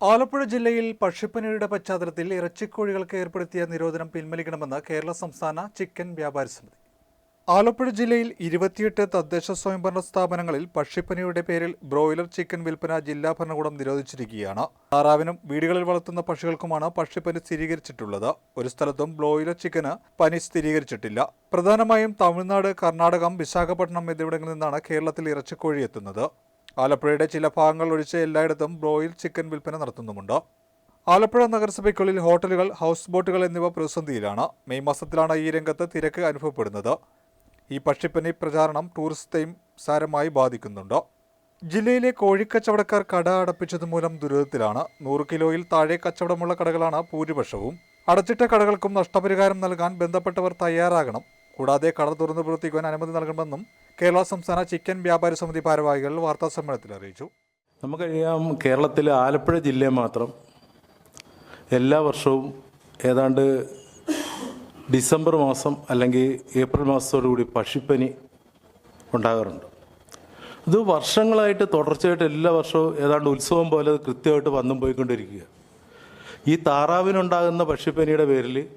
ആലപ്പുഴ ജില്ലയിൽ പക്ഷിപ്പനിയുടെ പശ്ചാത്തലത്തിൽ ഇറച്ചിക്കോഴികൾക്ക് ഏർപ്പെടുത്തിയ നിരോധനം പിൻവലിക്കണമെന്ന് കേരള സംസ്ഥാന ചിക്കൻ വ്യാപാരി സമിതി. ആലപ്പുഴ ജില്ലയിൽ ഇരുപത്തിയെട്ട് തദ്ദേശ സ്വയംഭരണ സ്ഥാപനങ്ങളിൽ പക്ഷിപ്പനിയുടെ പേരിൽ ബ്രോയിലർ ചിക്കൻ വിൽപ്പന ജില്ലാ ഭരണകൂടം നിരോധിച്ചിരിക്കുകയാണ്. താറാവിനും വീടുകളിൽ വളർത്തുന്ന പക്ഷികൾക്കുമാണ് പക്ഷിപ്പനി സ്ഥിരീകരിച്ചിട്ടുള്ളത്. ഒരു സ്ഥലത്തും ബ്രോയിലർ ചിക്കന് പനി സ്ഥിരീകരിച്ചിട്ടില്ല. പ്രധാനമായും തമിഴ്നാട് കർണാടകം വിശാഖപട്ടണം എന്നിവിടങ്ങളിൽ നിന്നാണ് കേരളത്തിൽ ഇറച്ചിക്കോഴി എത്തുന്നത്. ആലപ്പുഴയുടെ ചില ഭാഗങ്ങൾ ഒഴിച്ച് എല്ലായിടത്തും ബ്രോയിൽ ചിക്കൻ വിൽപ്പന നടത്തുന്നുമുണ്ട്. ആലപ്പുഴ നഗരസഭയ്ക്കുള്ളിൽ ഹോട്ടലുകൾ ഹൗസ് ബോട്ടുകൾ എന്നിവ പ്രതിസന്ധിയിലാണ്. മെയ് മാസത്തിലാണ് ഈ രംഗത്ത് തിരക്ക് അനുഭവപ്പെടുന്നത്. ഈ പക്ഷിപ്പനി പ്രചാരണം ടൂറിസത്തെയും സാരമായി ബാധിക്കുന്നുണ്ട്. ജില്ലയിലെ കോഴിക്കച്ചവടക്കാർ കട അടപ്പിച്ചത് മൂലം ദുരിതത്തിലാണ്. നൂറ് കിലോയിൽ താഴെ കച്ചവടമുള്ള കടകളാണ് ഭൂരിപക്ഷവും. അടച്ചിട്ട കടകൾക്കും നഷ്ടപരിഹാരം നൽകാൻ ബന്ധപ്പെട്ടവർ തയ്യാറാകണം. കൂടാതെ കട തുറന്നു പ്രവർത്തിക്കുവാൻ അനുമതി നൽകണമെന്നും കേരള സംസ്ഥാന ചിക്കൻ വ്യാപാരി സമിതി ഭാരവാഹികൾ വാർത്താസമ്മേളനത്തിൽ അറിയിച്ചു. നമുക്കറിയാം കേരളത്തിലെ ആലപ്പുഴ ജില്ലയെ മാത്രം എല്ലാ വർഷവും ഏതാണ്ട് ഡിസംബർ മാസം അല്ലെങ്കിൽ ഏപ്രിൽ മാസത്തോടുകൂടി പക്ഷിപ്പനി ഉണ്ടാകാറുണ്ട്. ഇത് വർഷങ്ങളായിട്ട് തുടർച്ചയായിട്ട് എല്ലാ വർഷവും ഏതാണ്ട് ഉത്സവം പോലെ കൃത്യമായിട്ട് വന്നും പോയിക്കൊണ്ടിരിക്കുക. ഈ താറാവിനുണ്ടാകുന്ന പക്ഷിപ്പനിയുടെ പേരിൽ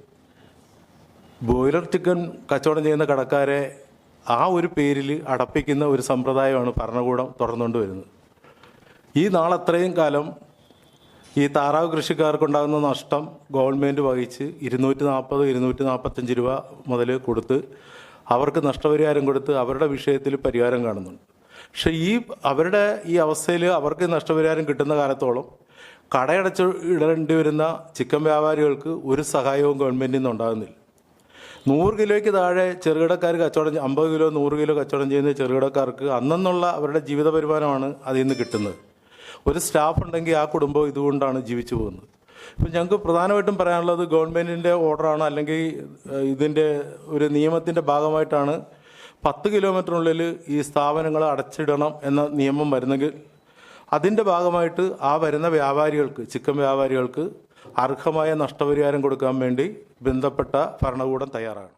ബോയിലർ ചിക്കൻ കച്ചവടം ചെയ്യുന്ന കടക്കാരെ ആ ഒരു പേരിൽ അടപ്പിക്കുന്ന ഒരു സമ്പ്രദായമാണ് ഭരണകൂടം തുടർന്നുകൊണ്ട് വരുന്നത്. ഈ നാളത്രയും കാലം ഈ താറാവ് കൃഷിക്കാർക്കുണ്ടാകുന്ന നഷ്ടം ഗവൺമെന്റ് വഹിച്ച് ഇരുന്നൂറ്റി നാൽപ്പത് ഇരുന്നൂറ്റി നാൽപ്പത്തഞ്ച് രൂപ മുതൽ കൊടുത്ത് അവർക്ക് നഷ്ടപരിഹാരം കൊടുത്ത് അവരുടെ വിഷയത്തിൽ പരിഹാരം കാണുന്നുണ്ട്. പക്ഷേ ഈ അവരുടെ ഈ അവസ്ഥയിൽ അവർക്ക് നഷ്ടപരിഹാരം കിട്ടുന്ന കാലത്തോളം കടയടച്ച് ഇടേണ്ടി വരുന്ന ചിക്കൻ വ്യാപാരികൾക്ക് ഒരു സഹായവും ഗവൺമെന്റിൽ നിന്ന് ഉണ്ടാകുന്നില്ല. നൂറ് കിലോയ്ക്ക് താഴെ ചെറുകിടക്കാർ കച്ചവടം അമ്പത് കിലോ നൂറ് കിലോ കച്ചവടം ചെയ്യുന്ന ചെറുകിടക്കാർക്ക് അന്നെന്നുള്ള അവരുടെ ജീവിത വരുമാനമാണ് അതിൽ നിന്ന് കിട്ടുന്നത്. ഒരു സ്റ്റാഫ് ഉണ്ടെങ്കിൽ ആ കുടുംബം ഇതുകൊണ്ടാണ് ജീവിച്ചു പോകുന്നത്. ഇപ്പം ഞങ്ങൾക്ക് പ്രധാനമായിട്ടും പറയാനുള്ളത് ഗവൺമെന്റിന്റെ ഓർഡറാണ് അല്ലെങ്കിൽ ഇതിന്റെ ഒരു നിയമത്തിന്റെ ഭാഗമായിട്ടാണ് പത്ത് കിലോമീറ്ററിനുള്ളിൽ ഈ സ്ഥാപനങ്ങൾ അടച്ചിടണം എന്ന നിയമം വരുന്നെങ്കിൽ അതിന്റെ ഭാഗമായിട്ട് ആ വരുന്ന വ്യാപാരികൾക്ക് ചിക്കൻ വ്യാപാരികൾക്ക് അർഹമായ നഷ്ടപരിഹാരം കൊടുക്കാൻ വേണ്ടി ബന്ധപ്പെട്ട ഭരണകൂടം തയ്യാറാണ്